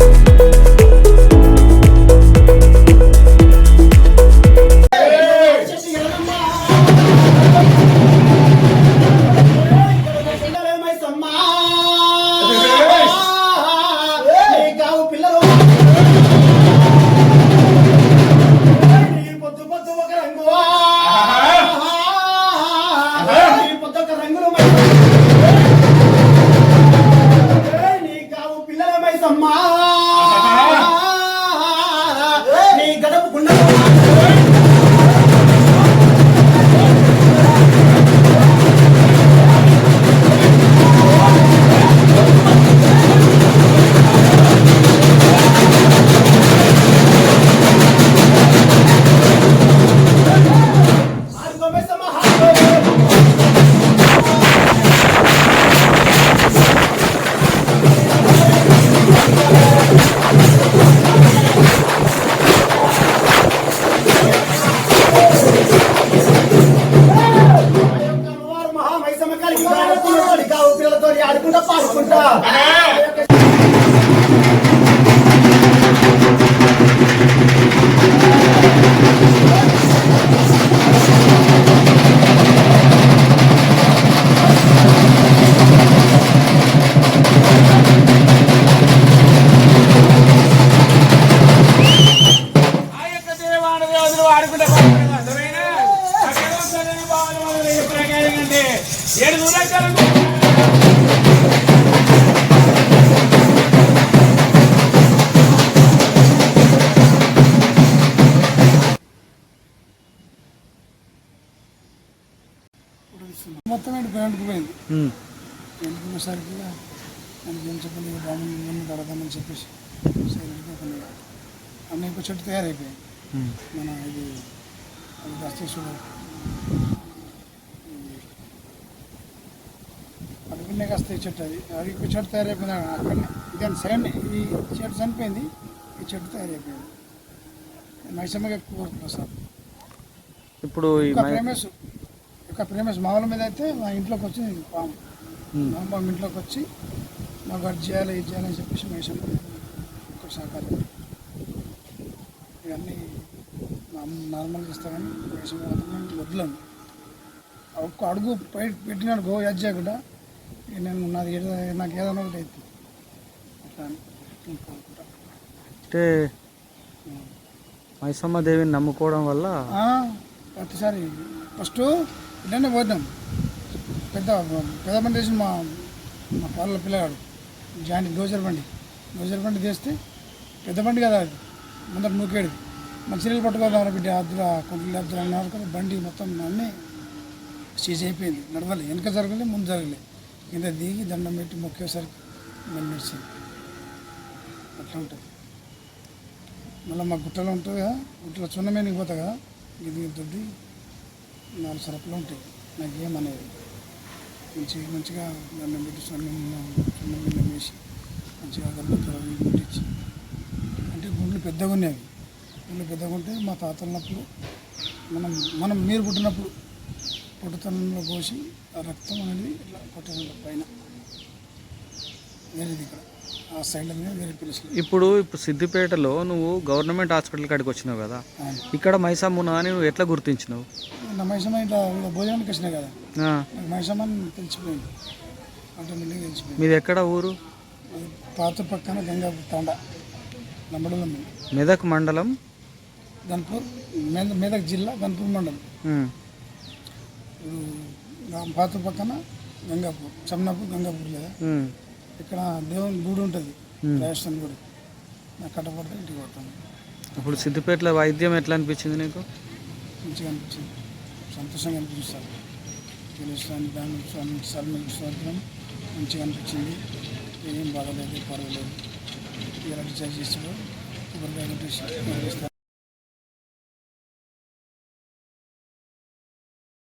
Thank కలిగి ఆడుకుంటా పాడుకుంటా. ఏడు దూరాచారం మొత్తం ఏంటి కరెంట్కి పోయింది. కరెంట్కి పోయేసరికి మనకి ఏం చెప్పండి బాబు ముందు కడదామని చెప్పేసి సైలెంట్గా అన్నీ ఇంకో చెట్టు తయారైపోయాయి మన ఇది దస్తేశ్వరుడు కాస్త చెట్టు అది. అది ఇంకో చెట్టు తయారైపోయింది. అక్కడ ఇది సైన్ ఈ చెట్టు చనిపోయింది. ఈ చెట్టు తయారైపోయింది. మైసమ్మగా ఎక్కువ కోరుకుంటాం సార్ ఇప్పుడు ఒక ప్రేమేశ్ ఒక ప్రేమేశ్ మా వాళ్ళ మీద అయితే మా ఇంట్లోకి వచ్చి పాము. మా ఇంట్లోకి వచ్చి మాకు అది చేయాలి ఇది చేయాలని చెప్పేసి మహేశం ఒక సహకారం. ఇవన్నీ నార్మల్గా ఇస్తామని మాత్రం వదలను ఒక్క అడుగు పెట్టినాడు గో యజ్ చేయకుండా. ఇక నేను నాది ఏదో నాకు ఏదైనా ఒకటి అవుతుంది అట్లా కోరుకుంటా అంటే మైసమ్మ దేవిని నమ్ముకోవడం వల్ల ప్రతిసారి ఫస్ట్ ఇలానే పోతాం పెద్ద పెద్ద బండి వేసి మా మా పాల పిల్లగాడు జాయింట్ డోజర్ బండి. డోజర్ బండి తీస్తే పెద్ద బండి కదా అది. ముందర నూకేది మంచినీళ్ళు పట్టుకోవాలి బిడ్డ అద్దురా కొండలు అద్దురా అన్నారు కదా బండి మొత్తం అన్నీ సీజ్ అయిపోయింది. నడవాలి. వెనక జరగలే ముందు జరగలే. కింద దిగి దండం పెట్టి మొక్కేసరికి మళ్ళీ నడిచింది. అట్లా ఉంటుంది. మళ్ళీ మా గుట్టలో ఉంటుంది కదా గుట్టలో చున్నమేనికి పోతా కదా ఇది దొద్ది నాలుగు సరుకులు ఉంటాయి. నాకు ఏమనేది మంచిగా మంచిగా దండం పెట్టి చున్నం చున్నం బిన్నం వేసి మంచిగా గల్లతో అవి ముట్టించి అంటే గుండ్లు పెద్దగా ఉన్నాయి గుండ్లు పెద్దగా ఉంటే మా తాతన్నప్పుడు మనం మనం మీరు పుట్టినప్పుడు పుట్టుతనంలో పోసి ఆ రక్తం అనేది ఇట్లా పుట్టిన పైన. వేరేది ఇక్కడ. ఆ సైడ్లో వేరే పిలుస్తుంది ఇప్పుడు ఇప్పుడు సిద్దిపేటలో నువ్వు గవర్నమెంట్ హాస్పిటల్ కాడికి వచ్చినావు కదా? ఇక్కడ మైసమ్మ ఉన్నదని నువ్వు ఎట్లా గుర్తించినావు? నా మైసమ్మ ఇట్లా భోజనానికి వచ్చినాయి కదా? నాకు మైసమ్మ అని తెలిసిపోయింది. ఆటోమేటిక్గా తెలిసిపోయింది. మీది ఎక్కడ ఊరు? పాత పక్కన గంగా తాండ. నంబడలం మెదక్ మండలం? గన్పూర్ మెద మెదక్ జిల్లా గన్పూర్ మండలం. పాత పక్కన గంగాపూర్ చమ్నాపూర్ గంగాపూర్ లేదా. ఇక్కడ దేవుని గుడి ఉంటుంది రాజస్థాన్ గుడి. నాకు కట్టపడితే ఇంటికి పోతాను ఇప్పుడు సిద్దిపేటలో వైద్యం ఎట్లా అనిపించింది నీకు? మంచిగా అనిపించింది. సంతోషంగా అనిపిస్తుంది తెలుస్తాను దాని సల్మల్ మంచిగా అనిపించింది. ఏం బాగలేదు పర్వాలేదు. ఇలాంటి చేసి కొబ్బరికాయ కొట్టేసి